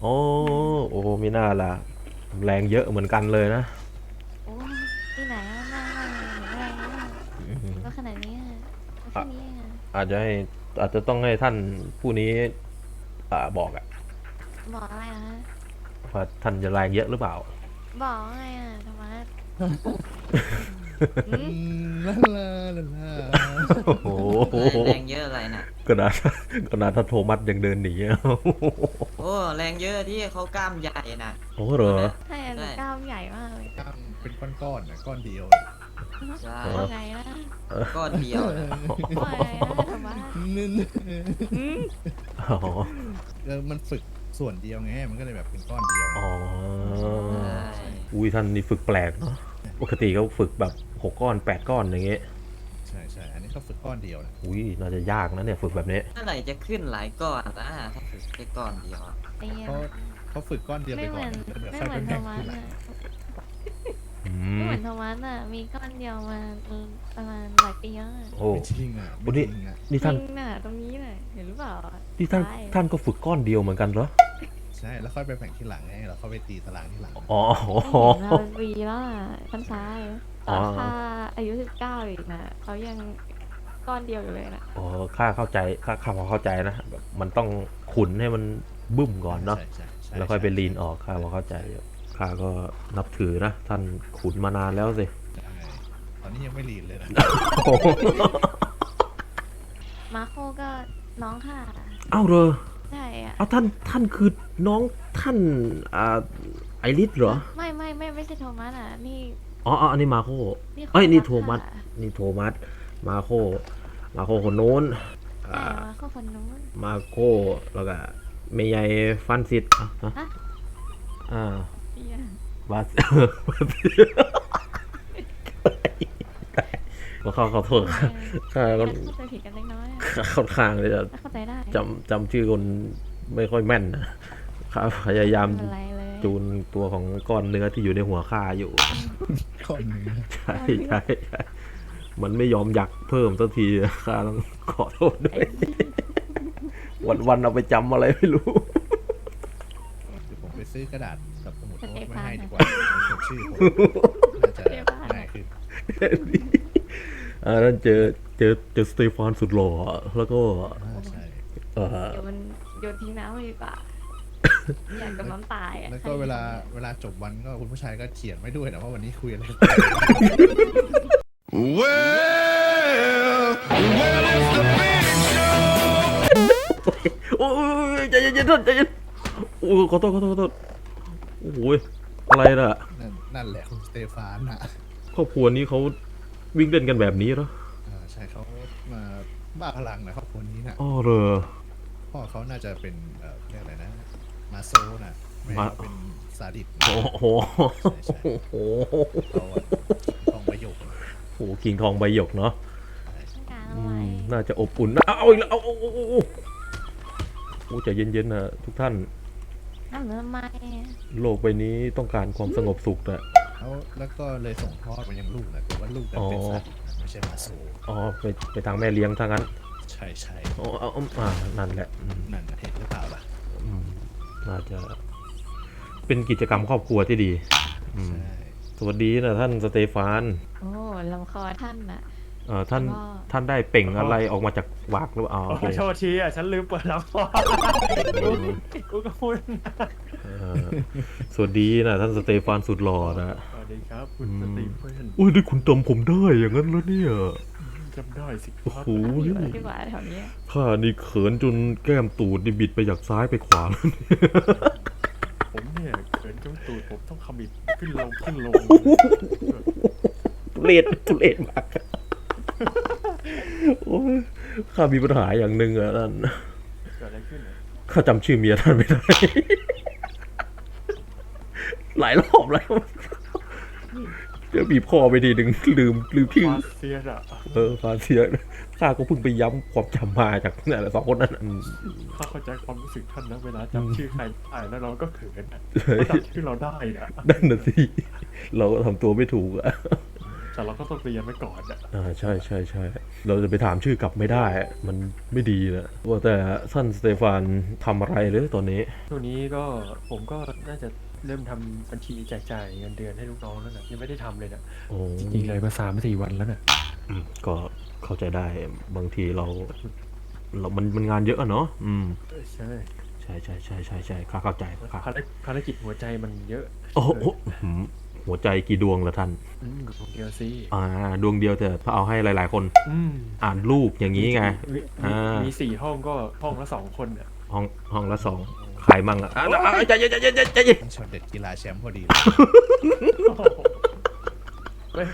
โอ้โอ้มีหน้าละแรงเยอะเหมือนกันเลยนะโอ้ที่ไหนอะมากมากแรงมากก็ขนาดนี้อะแค่นี้เองอะอาจจะให้อาจจะต้องให้ท่านผู้นี้อ่าบอกอะบอกอะไรอะฮะว่าท่านจะแรงเยอะหรือเปล่า บอกว่าไงอะธรรมะอือืมมลาลาลาลา โอ้โหแรงเยอะอะไรน่ะ ขนาดขนาดท่านโทมัสยังเดินหนีอะโอ้แรงเยอะที่เขากล้ามใหญ่น่ะ โอ้เหรอ ใช่อะหนูกล้ามใหญ่มากเลยกล้ามเป็นก้อนๆนะก้อนเดียวใช่ว่าไงนะก้อนเดียวน่ะว่าไงนะธรรมะนั่นอืมอ๋อเออมันฝึกส่วนเดียวไงมันก็เลยแบบเป็นก้อนเดียวอ๋อใช่อุ้ยท่านนี่ฝึกแปลกเนาะปกติเขาฝึกแบบหกก้อนแปดก้อนอย่างเงี้ย ใช่ใช่อันนี้เขาฝึกก้อนเดียวนะอุ้ยน่าจะยากนะเนี่ยฝึกแบบนี้ เมื่อไหร่จะขึ้นหลายก้อนนะถ้าฝึกแค่ก้อนเดียวอะไอ้เหี้ยเขาเขาฝึกก้อนเดียวไปไม่เหก่อมือนนแล้วเดี๋ยวไม่ค่อยเหมืเป็อนนธรแบ่รงมะทีหลังอะอืไม่มเหมือนธรรมะอะมีก้อนเดียวมาประมาณหลายปีแล้วอะโอ้ ไม่จริงอะโอ้ไม่นี่จริงอะนี่ท่านจริงน่ะตรงนี้น่ะเห็นหรือเปล่าอะนี่ท่านใช่ท่านก็ฝึกก้อนเดียวเหมือนกันเหรอ ใช่แล้วค่อยไปแบ่งทีหลังไงเราค่อยไปตีตารางทีหลังอ๋อไม่เห็นมาเป็นปีแล้วอะท่านชาย ตอนอ๋อข้าอายุสิบเก้าอีกนะเขายังก้อนเดียวอยู่เลยนะอ๋อข้าเข้าใจข้าข้าพอเข้าใจนะแบบมันต้องขุนให้มันบึ้มก่อนเนาะใช่ใช่ใช่แล้วค่อยไปลีนออกข้าพอเข้าใจอยู่ข้าก็นับถือนะ ท่านขุนมานานแล้วสิ ใช่ตอนนี้ยังไม่ลีนเลยนะ มาโคก็น้องค่ะเอ้าเหรอใช่อะ เอาท่านท่านคือน้องท่านอ่าไอริสเหรอ ไม่ไม่ไม่ไม่ใช่โทมัสอะ นี่ อ๋ออ๋ออันนี้มาโคนี่เอ้ยนี่ค่ะโทมัสนี่โทมัสมาโค มาโคคนโน้นใช่อ่ามาโคคนนู้นมาโคแล้วก็เมยายฟันซิดอะฮะฮะอ่าเหี้ยบาสบาสมาเข้าขอโทษครับข้าก็เข้าใจผิดกันเล็กน้อยอะค่อนข้างเลยจะเข้าใจได้จำจำชื่อคนไม่ค่อยแม่นนะครับพยายาม ไม่เป็นไรเลยจูนตัวของก้อนเนื้อที่อยู่ในหัวข้าอยู่ก้อนเนื้อใช่ใช่ใช่มันไม่ยอมอยากเพิ่มสักทีข้าต้องขอโทษด้วย วันวันๆเอาไปจำอะไรไม่รู้ เดี๋ยวผมไปซื้อกระดาษกับสมุดสโน้เตตไว้ฟานให้ดีอะกว่าเขียนชื่อผมน่าจะง่ายขึ้นอ่านั่นเจอเจอเจอสเตฟานสุดหล่อแล้วก็อ่าใช่ เออเดี๋ยวมันโยนทิ้งน้ำไปดีกว่า อยากกับน้ำตายอะแล้วก็เวลาเวลาจบวันก็คุณผู้ชายก็เขียนไว้ด้วยนะว่าวันนี้คุยอะไรกันโอ้ยใจเย็นๆท่านใจเย็นโอ้ยขอโทษขอโทษขอโทษโอ้ยอะไรน่ะนั่นนั่นแหละคุณสเตฟานนะครอบครัวนี้เขาวิ่งเล่นกันแบบนี้เหรออ่าใช่เขามาบ้าพลังนะครอบครัวนี้นะอ๋อเหรอพ่อเขาน่าจะเป็นเอ่อเรียกอะไรนะ มาโซนะแม่มาเขาเป็นซาดิสโอ้โหใช่ใช่โอ้โหเขาอะต้องประโยคโอ้โหคิงทองใบหยกเนาะต้องการอือะไรมน่าจะอบอุ่นนะเอาอีกแล้วเอาเอาเอาเอาเอาโอ้ใจเย็นๆนะทุกท่านน้ำเหลือทำไมโลกใบนี้ต้องการความสงบสุขนะ เขาแล้วก็เลยส่งทอดมายังลูกนะแต่ว่าลูกนั้นเป็นอ๋อ ซาดิสนะไม่ใช่มาโซอ๋อไปไปทางแม่เลี้ยงทางนั้นใช่ใช่อ๋อเอาเอาอ่านั่นแหละอืมนั่นนะเห็นหรือเปล่าล่ะอืม น่าจะเป็นกิจกรรมครอบครัวที่ดีอืมใช่สวัสดีนะท่านสเตฟานโอ้ลำคอท่านน่ะ เอ่อท่านก็ ท่านได้เป่งอะไรออกมาจากวากหรือเปล่าอ๋อขโอเคอโทษทีอะ ฉันลืมเปิดลำคออืมกูก็พูดเอ่อสวัสดีนะท่านสเตฟานสุดหล่อนะ สวัสดีครับ คุณอืม สตีเฟนอุ้ยนี่คุณจำผมได้อย่างนั้นแล้วเนี่ย จำได้สิคโอ้รับโหอยู่ดีกว่าแถวเนี้ยข้านี่เขินจนแก้มตูดนี่บิดไปจากซ้ายไปขวาแล้วเนี่ยผมเนี่ยเขินจนตูดผมต้องขมิบขึ้นลงขึ้นลงทุเรศทุเรศมากโอ้ยข้ามีปัญหาอย่างหนึ่งอะนั่นเกิดอะไรขึ้นอะข้าจำชื่อเมียท่านไม่ได้ หลายรอบแล้ว เดี๋ยวบีบคอไปทีหนึ่งลืมลืมชื่อฟาเซียอะเออฟาเซียข้าก็เพิ่งไปย้ำความจำมาจากนั่นแหละสองคนนั้นอืมข้าเข้าใจความรู้สึกท่านนะเวลาจำชื่อใครได้แล้วเราก็เขินอะเฮ้ยเขาจำชื่อเราได้อะนั่นน่ะสิ เราก็ทำตัวไม่ถูกอะแต่เราก็ต้องเรียนไว้ก่อนอะอ่าใช่ใช่ใช่เราจะไปถามชื่อกลับไม่ได้มันไม่ดีนะว่าแต่ท่านสเตฟานทำอะไรหรือตอนนี้ ช่วงนี้ก็ผมก็น่าจะ เริ่มทำบัญชีแจกจ่ายเงินเดือนให้ลูกน้องแล้วนะยังไม่ได้ทำเลยนะโอ้จริงๆเลยมาสามสี่วันแล้วนะอืมก็เข้าใจได้บางทีเราเรา มันมันงานเยอะอะเนาะอืมเออใช่ใช่ใช่ใช่ใช่ใช่ข้าเข้าใจข้าภารกิจภารกิจหัวใจมันเยอะโอ้โหอื้อหือหัวใจกี่ดวงละท่าน อืมกับเดียวสิอ่า ดวงเดียวแต่ถ้าเอาให้หลาย ๆ คน อืมอ่านรูปอย่างนี้ไง มีอ่ามี มีสี่ห้องก็ห้องละสองคนอะห้องห้องละสอง ใครมั่งอะอะอะใจเย็นใจเย็นใจเย็นใจเย็นช็อตเด็ดกีฬาแชมป์พอดีไม่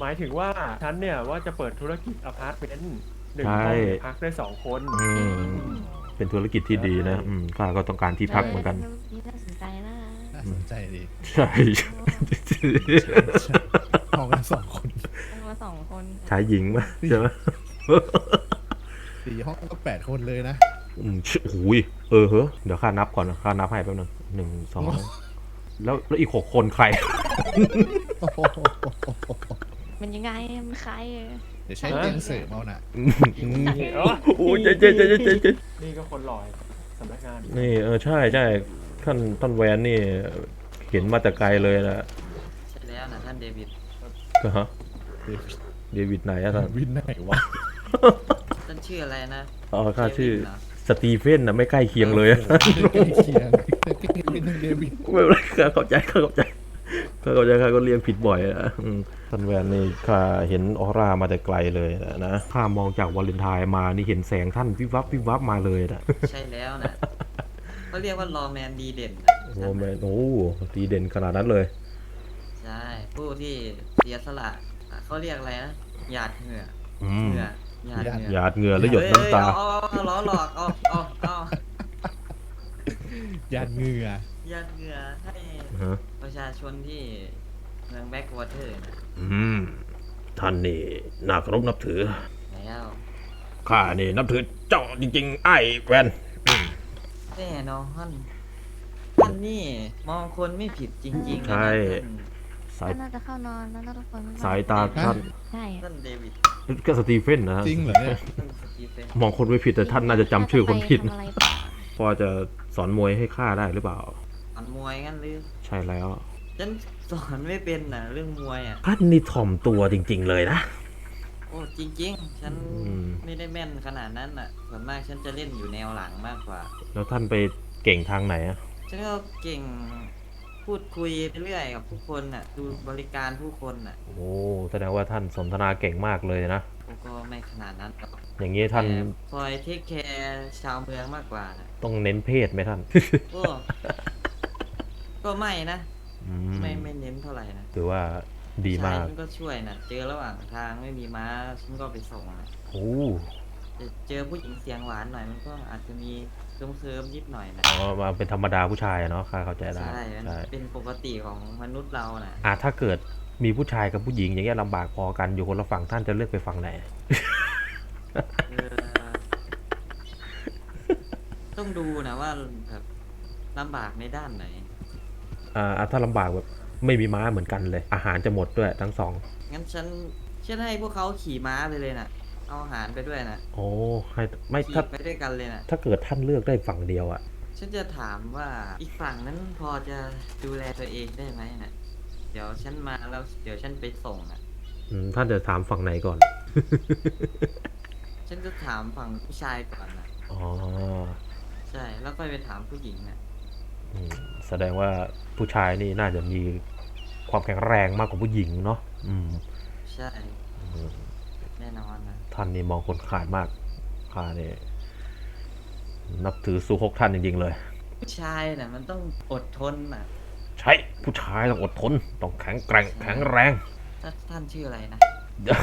หมายถึงว่าฉันเนี่ยว่าจะเปิดธุรกิจอพาร์ตเมนต์หนึ่งห้องเนี่ยพักได้สองคน อืมเป็นธุรกิจที่ดีนะอืมข้าก็ต้องการที่พักเหมือนกัน นี่น่าสนใจนะน่าสนใจดีใช่ห้องกันสองคนต้องมาสองคน ชายหญิงไหมใช่ไหมสี่ห้องก็แปดคนเลยนะ อืมชิโอ้ยเออเฮ้อเดี๋ยวข้านับก่อนนะข้านับให้แป๊บนึงหนึ่งสองแล้วแล้วอีกหกคนใครโอ้โหมันยังไง มันใครเดี๋ยวใช้เตียงเสริมเอาน่ะเออโอ้ยเจ๊เจ๊เจ๊เจ๊เจ๊นี่ก็คนลอยสำนักงานนี่เออใช่ใช่ท่านท่านแวนนี่เห็นมาแต่ไกลเลยนะใช่แล้วนะท่านเดวิดก็ฮะเดวิดไหนอะท่านวินไหนวะท่านชื่ออะไรนะอ๋อข้าชื่อเดวิดเหรอ สตีเฟนนะไม่ใกล้เคียงเลยอะใกล้เคียงใกล้เคียงเดวิดไม่เป็นไรข้าเข้าใจข้าเข้าใจข้าเข้าใจข้าก็เรียกผิดบ่อยอะอืมท่านแวนนี่ข้าเห็นออร่ามาแต่ไกลเลยนะข้ามองจากวาเลนไทน์มานี่เห็นแสงท่านวิบวับวิบวับมาเลยนะใช่แล้วนะเขาเรียกว่ารอแมนดีเด่นนะโอ้แมนโอ้ดีเด่นขนาดนั้นเลย ใช่ผู้ที่เสียสละอะเขาเรียกอะไรนะหยาดเหงื่ออืมเหงื่อ หยาดเหงื่อหยาดเหงื่อแล้วหยดน้ำตา เอ้ยเอาเอาเอาล้อหลอกเอาเอาเอายานเหงื่อหยาดเหงื่อให้ฮะ ประชาชนที่เมืองแบ็กวอเตอร์นะอืม ท่านนี่น่าเคารพนับถือ แล้วข้านี่นับถือเจ้าจริงๆ ไอ้แวนแน่นอนท่านนี่มองคนไม่ผิดจริงๆนะใช่ ท่านสายก็น่าจะเข้านอนแล้วนะทุกคนสายตาท่าน ใช่ท่านเดวิด ก็สตีเฟนนะฮะจริงเหรอเนี่ยท่านสตีเฟนมองคนไม่ผิดแต่ท่านน่าจะจำชื่อคนผิดทำอะไรต่อพอจะสอนมวยให้ข้าได้หรือเปล่า สอนมวยงั้นหรือใช่แล้วฉันสอนไม่เป็นน่ะเรื่องมวยอะ ท่านนี่ถ่อมตัวจริง ๆ เลยนะ โอ้จริง ๆ ฉันอืม ไม่ได้แม่นขนาดนั้นน่ะส่วนมากฉันจะเล่นอยู่แนวหลังมากกว่า แล้วท่านไปเก่งทางไหนอะฉันก็เก่ง พูดคุยไปเรื่อยกับผู้คนน่ะ ดูบริการผู้คนน่ะโอ้แสดงว่าท่านสนทนาเก่งมากเลยนะโอ้ก็ไม่ขนาดนั้นหรอกอย่างนี้ท่านแต่คอยเทคแคร์ชาวเมืองมากกว่าน่ะต้องเน้นเพศไหมท่าน โอ้ก็ไม่นะ อืไม่ไม่เน้นเท่าไหร่นะถือว่าดีมากใช่ฉันก็ช่วยน่ะเจอระหว่างทางไม่มีม้าฉันก็ไปส่งน่ะโอ้ แต่เจอผู้หญิงเสียงหวานหน่อยมันก็อาจจะมี เคิมเคิมๆนิดหน่อยนะอ๋อมาเป็นธรรมดาผู้ชายอะเนาะข้าเข้าใจได้ใช่มันใช่เป็นปกติของมนุษย์เราน่ะ อะถ้าเกิดมีผู้ชายกับผู้หญิงอย่างเงี้ยลำบากพอกันอยู่คนละฝั่งท่านจะเลือกไปฝั่งไหน เออต้องดูนะว่าแบบลำบากในด้านไหน อ่าอะถ้าลำบากแบบไม่มีม้าเหมือนกันเลย อาหารจะหมดด้วยทั้งสองงั้นฉันฉันให้พวกเขาขี่ม้าไปเลยน่ะ เอาอาหารไปด้วยน่ะโอ้ให้ไม่ขี่ถ้าไปด้วยกันเลยน่ะถ้าเกิดท่านเลือกได้ฝั่งเดียวอะฉันจะถามว่าอีกฝั่งนั้นพอจะดูแลตัวเองได้ไหมน่ะเดี๋ยวฉันมาแล้วเดี๋ยวฉันไปส่งน่ะอืมท่านจะถามฝั่งไหนก่อน ฉันจะถามฝั่งผู้ชายก่อนน่ะอ๋อใช่แล้วค่อยไปถามผู้หญิงน่ะอืมแสดงว่าผู้ชายนี่น่าจะมีความแข็งแรงมากกว่าผู้หญิงเนาะอืมใช่ อืม แน่นอนนะท่านนี่มองคนขาดมากข้าเนี่ยนับถือสุฮกท่านจริงๆเลย ผู้ชายน่ะ มันต้องอดทนน่ะ ใช่ผู้ชายต้องอดทน ต้องแข็งแกร่งแข็งแรงถ้าท่านชื่ออะไรนะเดี๋ยว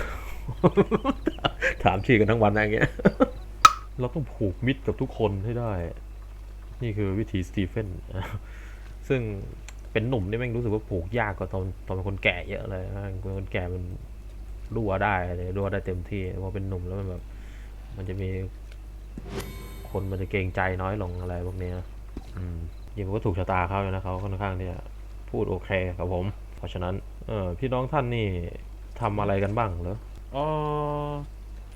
ถามชื่อกันทั้งวันนะอย่างเงี้ย เราต้องผูกมิตรกับทุกคนให้ได้ นี่คือวิธีสตีเฟน ซึ่งเป็นหนุ่มนี่แม่งรู้สึกว่าผูกยากกว่าตอนตอนเป็นคนแก่เยอะเลยนะเป็นคนแก่มัน รั่วได้เลยรั่วได้เต็มที่พอเป็นหนุ่มแล้วมันแบบ มันจะมีคนมันจะเกรงใจน้อยลงอะไรพวกเนี้ยอืมยังก็ถูกชะตาเขาเลยนะเขาค่อนข้างที่จะพูดโอเคกับผม เพราะฉะนั้น เออพี่น้องท่านนี่ทำอะไรกันบ้างเหรอเออ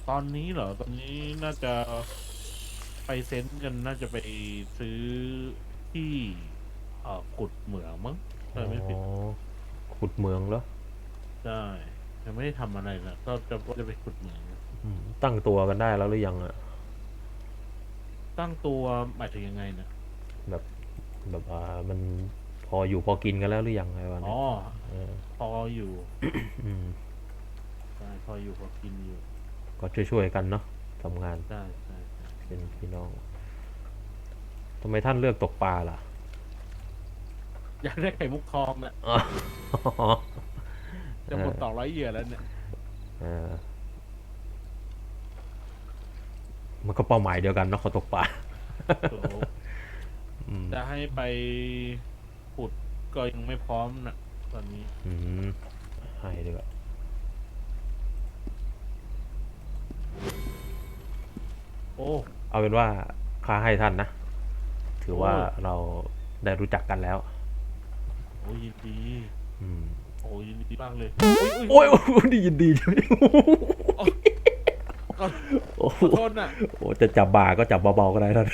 ตอนนี้เหรอ ตอนนี้น่าจะไปเซ็นต์กันน่าจะไปซื้อที่เอ่อขุดเหมืองมั้งถ้าไม่ผิดอ๋อขุดเมืองเหรอใช่ ยังไม่ได้ทำอะไรนะก็จะว่าจะไปขุดเหมืองอืมตั้งตัวกันได้แล้วหรือยังอะตั้งตัวหมายถึงยังไงนะแบบแบบอ่ามันพออยู่พอกินกันแล้วหรือยังไงวะเนี่อ๋ยอเออพออยู่อืมใช่พออยู่พอกินอยู่ก็ช่วยๆกันเนาะทำงานใช่ใช่ใช่เป็นพี่น้องทำไมท่านเลือกตกปลาล่ะ อยากได้ไข่มุกทองนะอ๋อ จะหมดสองร้อยเหยื่อแล้วเนี่ยเออมันก็เป้าหมายเดียวกันเนาะเขาตกปลาโอ้โหอืมจะให้ไปขุดก็ยังไม่พร้อมนะตอนนี้ อืมให้ดีกว่าโอ้ เอาเป็นว่าค่าให้ท่านนะ ถือว่าโอ้ เราได้รู้จักกันแล้วโอ้ยินดี อืม โอ้ยินดีมากเลยโอ้ยโอ้ยได้ยินดีใช่ไหมขอโอ้ขอโทษนะโหจะจับบ่าก็จับเบาๆก็ได้ท่าน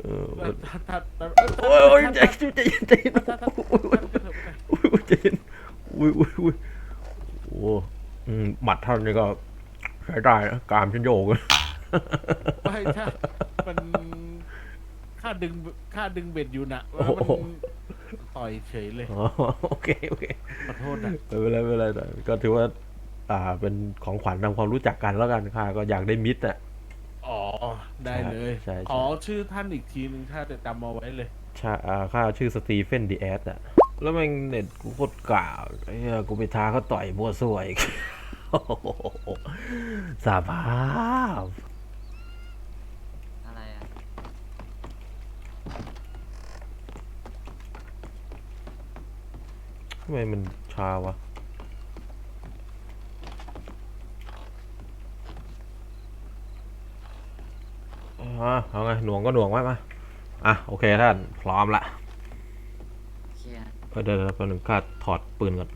เออถ้าถ้าถ้าโอ้ยโอ้ยใจเย็นใจเย็นใจเย็นถ้าถ้าอุ้ยอุ้ยใจเย็นอุ้ยอุ้ยอุ้ยโอ้อืมหมัดท่านนี่ก็ใช้ได้นะกรามฉันโยกเลยไม่ถ้ามันค่าดึงค่าดึงเบ็ดอยู่นะโอ้โหมัน ต่อยเฉยเลยอ๋อโอเคโอเคขอโทษนะไม่เป็นไรไม่เป็นไรแต่ก็ถือว่า อ่าเป็นของขวัญทำความรู้จักกันแล้วกันค่ะก็อยากได้มิตรอะ อ๋อได้เลยใช่ใช่ ขอชื่อท่านอีกทีหนึ่งถ้าจะจำเอาไว้เลยใช่อ่าข้าชื่อสตีเฟนดีแอสอะ แล้วแม่งเน็ตกูโคตรกล่าวไอ้เหี้ยกูไปท้าเขาต่อยบัวสวยอีก โอ้โหสาภาพ อะไรอะ ทำไมมันชาวะอ่าเอาไง หน่วงก็หน่วงไว้มา อะ โอเคท่าน พร้อมละเชียร์เออเดี๋ยวเดี๋ยวแป๊บนึงข้าถอดปืนก่อน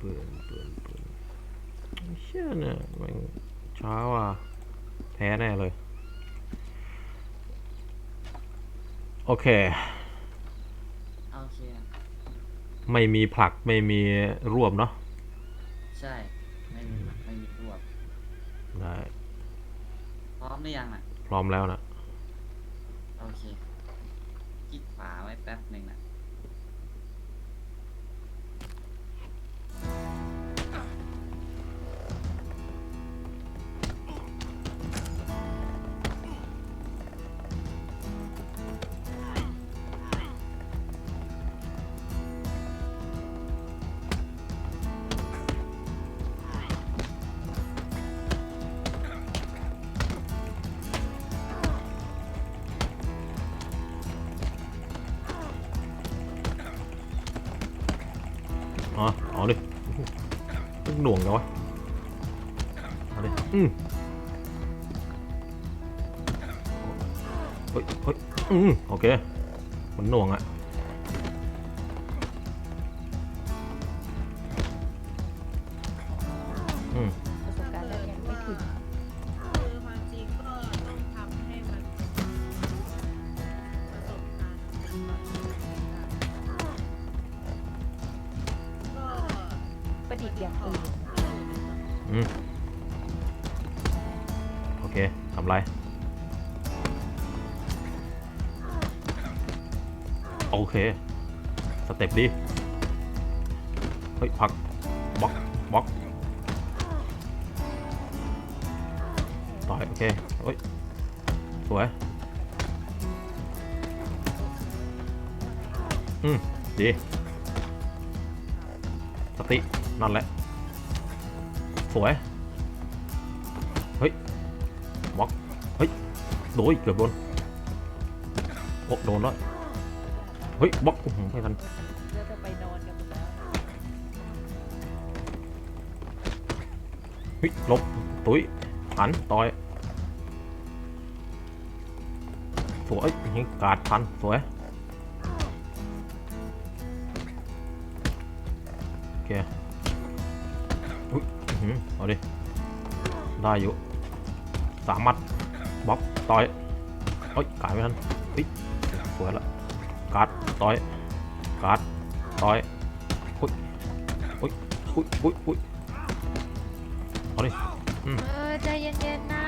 ปืน ปืน ปืนไอ้เชี่ยเนี่ยแมันช้าว่ะ แพ้แน่เลย โอเคเอาเชียร์ ไม่มีผลักไม่มีรวบเนาะใช่ ไม่มีไม่มีรวบได้พร้อมหรือยังอะ พร้อมแล้วนะ โอเคคิดฝาไว้แป๊บหนึ่งนะ อ๋อเอาดิต้องหน่วงนะวะเอาดิอืมเฮ้ยเฮ้ยอืมโอเค มันหน่วงอะ โอเคทำไร โอเค สเต็ปดีเฮ้ย พักบล็อกบล็อกต่อย โอเคเฮ้ย สวย อืม ดี สติ นั่นแหละ สวย เฮ้ยบล็อก เฮ้ย โดยเกือบโดนโอ้โดนแล้ว เฮ้ยบล็อกหือไม่ทันเราจะไปนอนกันหมดแล้วเฮ้ยลบตุ้ยหันต่อยสวยยิงกาดทันสวย เอาดิ ได้อยู่ สามมัดบล็อกต่อยเฮ้ยกาดไม่ทันเฮ้ยสวยละการ์ดต่อยการ์ดต่อยอุ้ยอุ้ยอุ้ยอุ้ยอุ้ยเอาดิเออใจเย็นๆนะ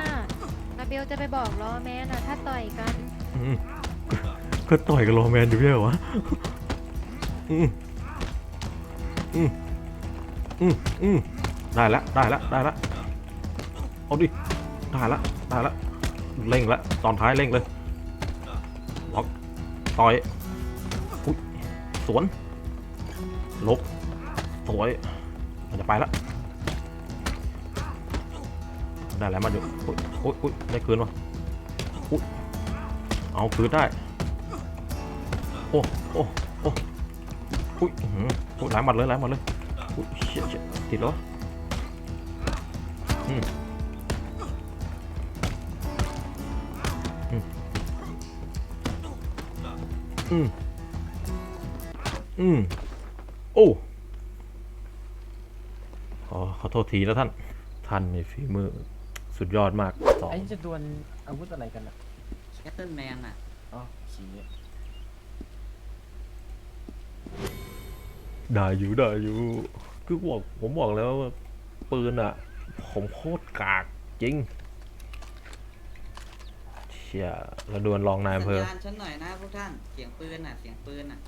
นาเบลจะไปบอกรอแมนอะถ้าต่อยกัน อืมก็ต่อยกับโรแมนอยู่ไม่ใช่เหรอวะอืมอืมอืมอืม ได้ละได้ละได้ละเอาดิได้ละได้ละเร่งละตอนท้ายเร่งเลยล็อกต่อยอุ๊ยสวนลบสวยมันจะไปละได้แล้วมาดูอุ๊ยอุ๊ยอุ๊ยได้คืนวะอุ๊ยเอาคืนได้โอ้โอ้โอ้อุ๊ยอื้อหืออุ๊ยหลายหมัดเลยหลายหมัดเลยอุ๊ยเชี่ยเชี่ยติดแล้ว อืมอืม อืม โอ้ขอขอโทษทีนะท่าน ท่านในฝีมือสุดยอดมากสองไอ้จะดวลอาวุธอะไรกันอะแคทเทิลแมนอะ อ๋อชี้ได้อยู่ได้อยู่ คือบอกผมบอกแล้วว่าปืนอะ ผมโคตรกากจริงเชี่ยแล้วดวลรองนายอำเภอ สัญาณฉันหน่อยนะพวกท่าน เสียงปืนอะ เสียงปืนอะ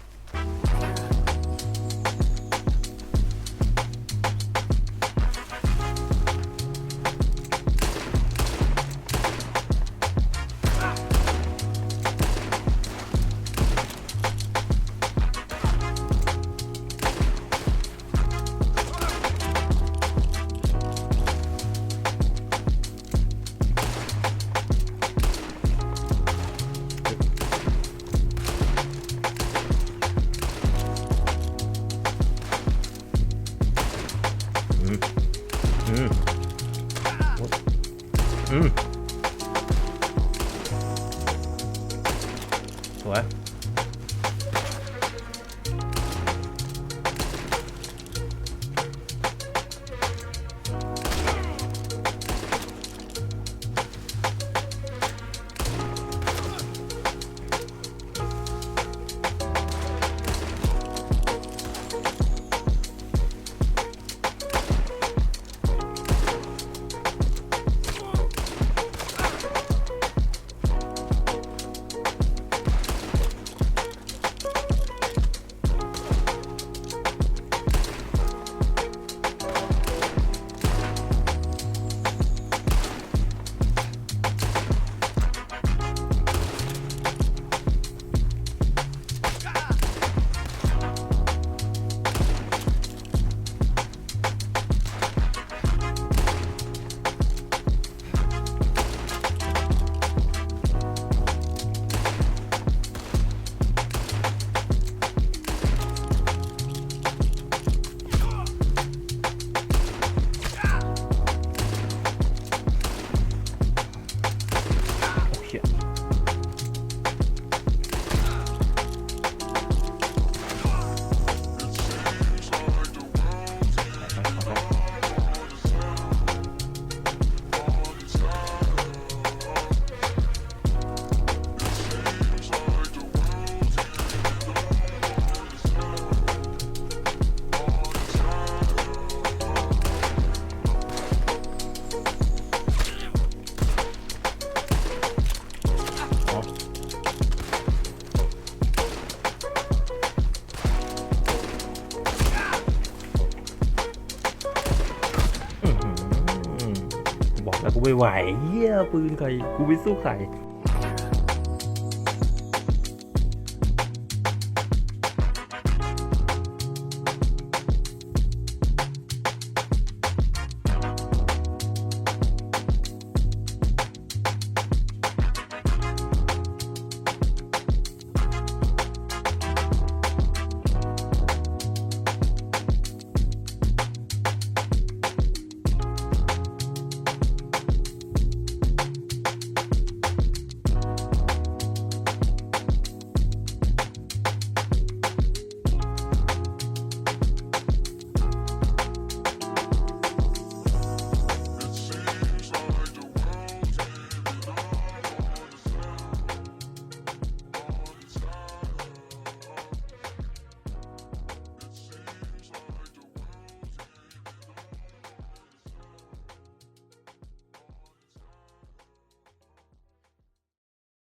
ไม่ไหวเฮียปืนใครกูไม่สู้ใคร